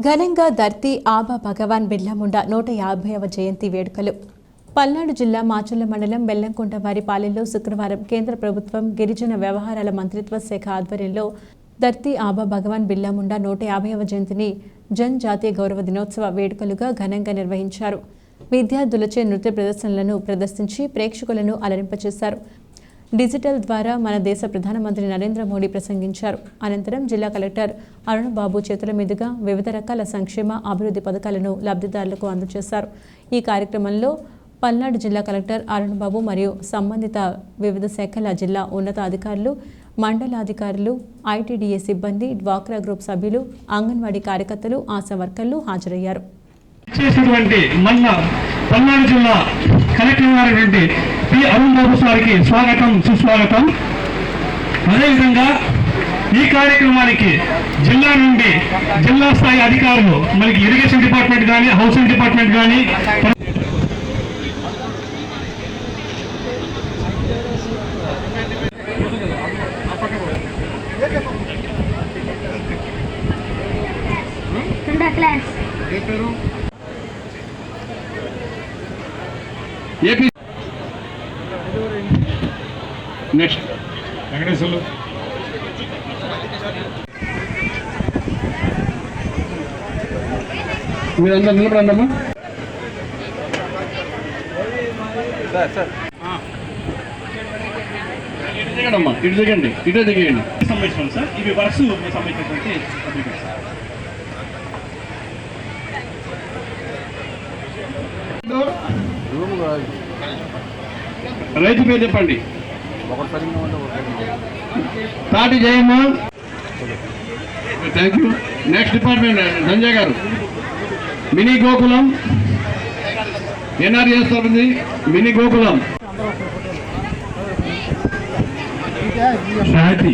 ఘనంగా ధర్తి ఆబా భగవాన్ బిర్లాముండ నూట యాభైవ జయంతి వేడుకలు. పల్నాడు జిల్లా మాచల్ల మండలం బెల్లంకొండ వారిపాలెంలో శుక్రవారం కేంద్ర ప్రభుత్వం గిరిజన వ్యవహారాల మంత్రిత్వ శాఖ ఆధ్వర్యంలో ధర్తీ ఆబా భగవాన్ బిర్లాముండ నూట యాభైవ జయంతిని జన్ జాతీయ గౌరవ దినోత్సవ వేడుకలుగా ఘనంగా నిర్వహించారు. విద్యార్థులచే నృత్య ప్రదర్శనలను ప్రదర్శించి ప్రేక్షకులను అలరింపచేశారు. డిజిటల్ ద్వారా మన దేశ ప్రధానమంత్రి నరేంద్ర మోడీ ప్రసంగించారు. అనంతరం జిల్లా కలెక్టర్ అరుణ్ బాబు చేతుల మీదుగా వివిధ రకాల సంక్షేమ అభివృద్ధి పథకాలను లబ్ధిదారులకు అందజేశారు. ఈ కార్యక్రమంలో పల్నాడు జిల్లా కలెక్టర్ అరుణ్ బాబు మరియు సంబంధిత వివిధ శాఖల జిల్లా ఉన్నతాధికారులు మండలాధికారులు ఐటీడీఏ సిబ్బంది డ్వాక్రా గ్రూప్ సభ్యులు అంగన్వాడీ కార్యకర్తలు ఆశా వర్కర్లు హాజరయ్యారు. చేసినటువంటి మళ్ళా పల్నాడు జిల్లా కలెక్టర్ పి అరుణ్ బాబు సార్కి స్వాగతం సుస్వాగతం అదేవిధంగా ఈ కార్యక్రమానికి జిల్లా నుండి జిల్లా స్థాయి అధికారులు మనకి ఇరిగేషన్ డిపార్ట్మెంట్ కానీ హౌసింగ్ డిపార్ట్మెంట్ కానీ. AP next. వెంకటేశ్వర్లు. మీరందరూ నిలబడండమ్మా ఇటు దిగండమ్మా ఇటు దిగండి ఇటే దిగండి సంబంధించిన సార్ ఇవి వర్క్స్ సంబంధించినటువంటి అప్లికేషన్ రైతు పేరు చెప్పండి. Tati Jayamma. Thank you next department Sanjay గారు. మినీ గోకులం. ఎన్ఆర్ఎస్ తరపుంది మినీ గోకులం. శాంతి